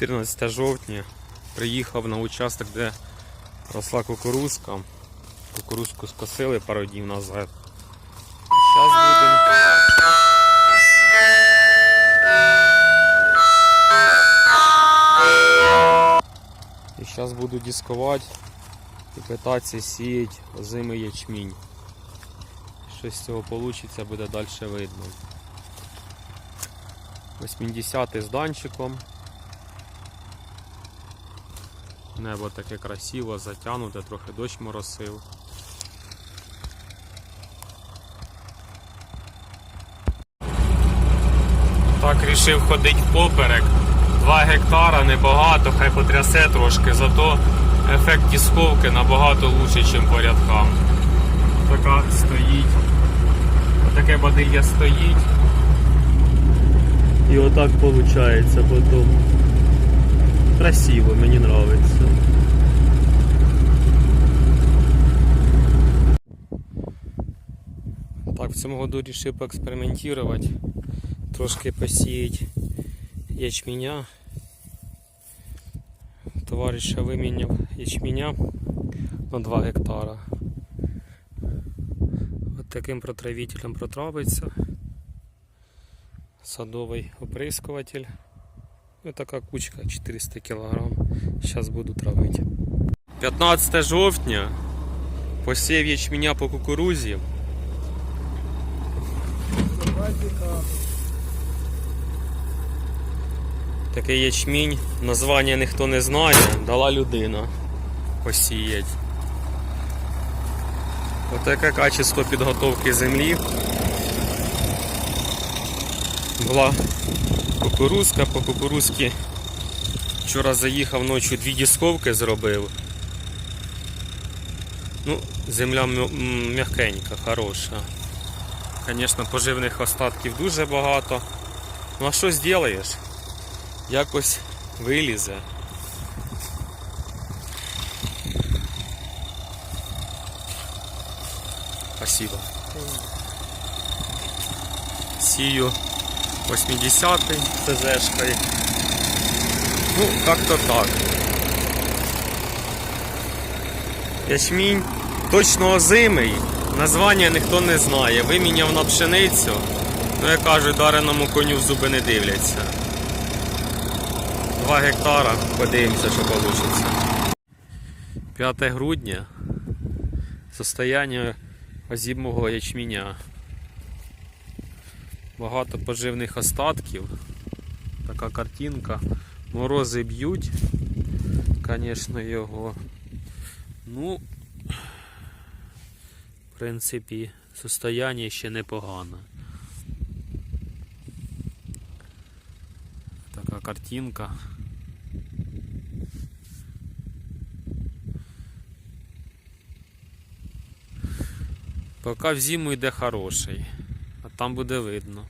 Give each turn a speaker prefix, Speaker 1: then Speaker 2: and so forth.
Speaker 1: 14 жовтня. Приїхав на участок, де росла кукурузка. Кукурузку скосили пару днів назад. Зараз будемо. І зараз буду дискувати і питатися сіяти озимий ячмінь. Що з цього вийде, буде далі видно. 80-й з данчиком. Небо таке красиво, затягнуте, трохи дощ моросив. Так рішив ходити поперек. 2 гектара небагато, хай потрясе трошки, зато ефект тісковки набагато лучше, ніж по рядкам. Така стоїть. Таке бадилля стоїть. І отак виходить потім. Красиво, мені подобається. Так, в цьому году вирішив поекспериментувати, трошки посіяти ячменя. Товариша виміняв ячменя на 2 гектара. От таким протравителем протравиться. Садовий оприскуватель. Ось така кучка 400 кг. Зараз буду травити. 15 жовтня. Посів ячменя по кукурузі. Такий ячмінь, названня ніхто не знає, дала людина посіять. Отаке качество підготовки землі. Була кукурузка, по кукурузці вчора заїхав ночі дві дісковки зробив. Ну, земля м'якенька, хороша. Звісно, поживних остатків дуже багато. Ну а що зробиш? Якось вилізе. Спасибо. Сію 80-й ТЗшкой. Ну, как-то так. Ячмінь точно озимий. Названня ніхто не знає. Виміняв на пшеницю. Ну, я кажу, дареному коню в зуби не дивляться. 2 гектара. Подивимося, що вийде. 5 грудня. Состояння озимого ячменя. Багато поживних остатків. Така картинка. Морози б'ють, звісно, його. Ну, в принципі, состояння ще непогане. Така картинка. Поки в зиму йде хороший, там буде видно.